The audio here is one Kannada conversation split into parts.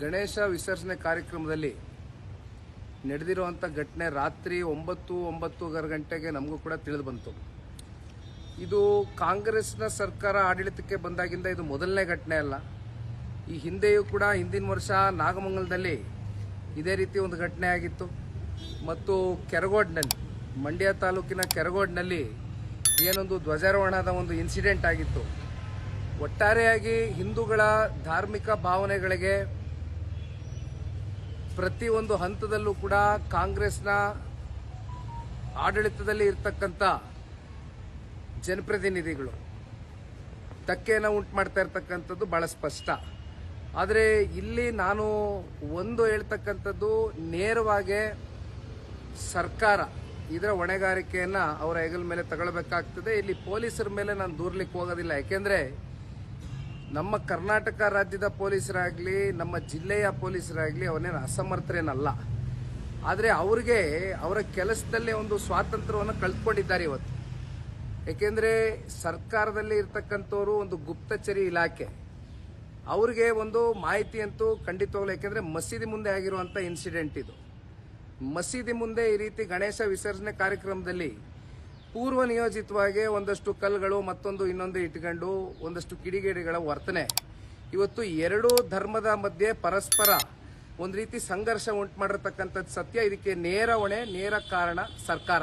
ಗಣೇಶ ವಿಸರ್ಜನೆ ಕಾರ್ಯಕ್ರಮದಲ್ಲಿ ನಡೆದಿರುವಂಥ ಘಟನೆ ರಾತ್ರಿ ಒಂಬತ್ತು ಒಂಬತ್ತೂವರೆ ಗಂಟೆಗೆ ನಮಗೂ ಕೂಡ ತಿಳಿದು ಬಂತು. ಇದು ಕಾಂಗ್ರೆಸ್ನ ಸರ್ಕಾರ ಆಡಳಿತಕ್ಕೆ ಬಂದಾಗಿಂದ ಇದು ಮೊದಲನೇ ಘಟನೆ ಅಲ್ಲ. ಈ ಹಿಂದೆಯೂ ಕೂಡ ಹಿಂದಿನ ವರ್ಷ ನಾಗಮಂಗಲದಲ್ಲಿ ಇದೇ ರೀತಿ ಒಂದು ಘಟನೆ ಆಗಿತ್ತು. ಮತ್ತು ಕೆರಗೋಡ್ನಲ್ಲಿ, ಮಂಡ್ಯ ತಾಲೂಕಿನ ಕೆರಗೋಡ್ನಲ್ಲಿ ಏನೊಂದು ಧ್ವಜಾರೋಹಣದ ಒಂದು ಇನ್ಸಿಡೆಂಟ್ ಆಗಿತ್ತು. ಒಟ್ಟಾರೆಯಾಗಿ ಹಿಂದೂಗಳ ಧಾರ್ಮಿಕ ಭಾವನೆಗಳಿಗೆ ಪ್ರತಿಯೊಂದು ಹಂತದಲ್ಲೂ ಕೂಡ ಕಾಂಗ್ರೆಸ್ನ ಆಡಳಿತದಲ್ಲಿ ಇರ್ತಕ್ಕಂಥ ಜನಪ್ರತಿನಿಧಿಗಳು ಧಕ್ಕೆಯನ್ನು ಉಂಟು ಮಾಡ್ತಾ ಇರ್ತಕ್ಕಂಥದ್ದು ಬಹಳ ಸ್ಪಷ್ಟ. ಆದರೆ ಇಲ್ಲಿ ನಾನು ಒಂದು ಹೇಳ್ತಕ್ಕಂಥದ್ದು ನೇರವಾಗಿ ಸರ್ಕಾರ ಇದರ ಹೊಣೆಗಾರಿಕೆಯನ್ನು ಅವರ ಹೆಗಲ ಮೇಲೆ ತಗೊಳ್ಬೇಕಾಗ್ತದೆ. ಇಲ್ಲಿ ಪೊಲೀಸರ ಮೇಲೆ ನಾನು ದೂರ್ಲಿಕ್ಕೆ ಹೋಗೋದಿಲ್ಲ. ಯಾಕೆಂದರೆ ನಮ್ಮ ಕರ್ನಾಟಕ ರಾಜ್ಯದ ಪೊಲೀಸರಾಗಲಿ, ನಮ್ಮ ಜಿಲ್ಲೆಯ ಪೊಲೀಸರಾಗಲಿ ಅವನೇನು ಅಸಮರ್ಥರೇನಲ್ಲ. ಆದರೆ ಅವ್ರಿಗೆ ಅವರ ಕೆಲಸದಲ್ಲೇ ಒಂದು ಸ್ವಾತಂತ್ರ್ಯವನ್ನು ಕಳ್ಕೊಂಡಿದ್ದಾರೆ ಇವತ್ತು. ಏಕೆಂದರೆ ಸರ್ಕಾರದಲ್ಲಿ ಇರ್ತಕ್ಕಂಥವ್ರು ಒಂದು ಗುಪ್ತಚರಿ ಇಲಾಖೆ. ಅವ್ರಿಗೆ ಒಂದು ಮಾಹಿತಿ ಅಂತೂ ಖಂಡಿತವಾಗ್ಲು ಯಾಕೆಂದರೆ ಮಸೀದಿ ಮುಂದೆ ಆಗಿರುವಂಥ ಇನ್ಸಿಡೆಂಟ್ ಇದು. ಮಸೀದಿ ಮುಂದೆ ಈ ರೀತಿ ಗಣೇಶ ವಿಸರ್ಜನೆ ಕಾರ್ಯಕ್ರಮದಲ್ಲಿ ಪೂರ್ವ ನಿಯೋಜಿತವಾಗಿ ಒಂದಷ್ಟು ಕಲ್ಲುಗಳು ಮತ್ತೊಂದು ಇನ್ನೊಂದು ಇಟ್ಕೊಂಡು ಒಂದಷ್ಟು ಕಿಡಿಗೇಡಿಗಳ ವರ್ತನೆ. ಇವತ್ತು ಎರಡೂ ಧರ್ಮದ ಮಧ್ಯೆ ಪರಸ್ಪರ ಒಂದು ರೀತಿ ಸಂಘರ್ಷ ಉಂಟು ಮಾಡಿರ್ತಕ್ಕಂಥದ್ದು ಸತ್ಯ. ಇದಕ್ಕೆ ನೇರ ಹೊಣೆ, ನೇರ ಕಾರಣ ಸರ್ಕಾರ.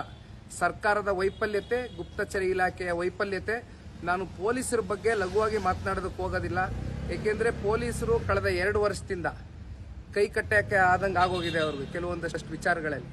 ಸರ್ಕಾರದ ವೈಫಲ್ಯತೆ, ಗುಪ್ತಚರ ಇಲಾಖೆಯ ವೈಫಲ್ಯತೆ. ನಾನು ಪೊಲೀಸರ ಬಗ್ಗೆ ಲಘುವಾಗಿ ಮಾತನಾಡೋದಕ್ಕೆ ಹೋಗೋದಿಲ್ಲ. ಏಕೆಂದರೆ ಪೊಲೀಸರು ಕಳೆದ ಎರಡು ವರ್ಷದಿಂದ ಕೈ ಕಟ್ಟಕ್ಕೆ ಆದಂಗೆ ಆಗೋಗಿದೆ ಅವ್ರಿಗೆ ಕೆಲವೊಂದಷ್ಟು ವಿಚಾರಗಳಲ್ಲಿ.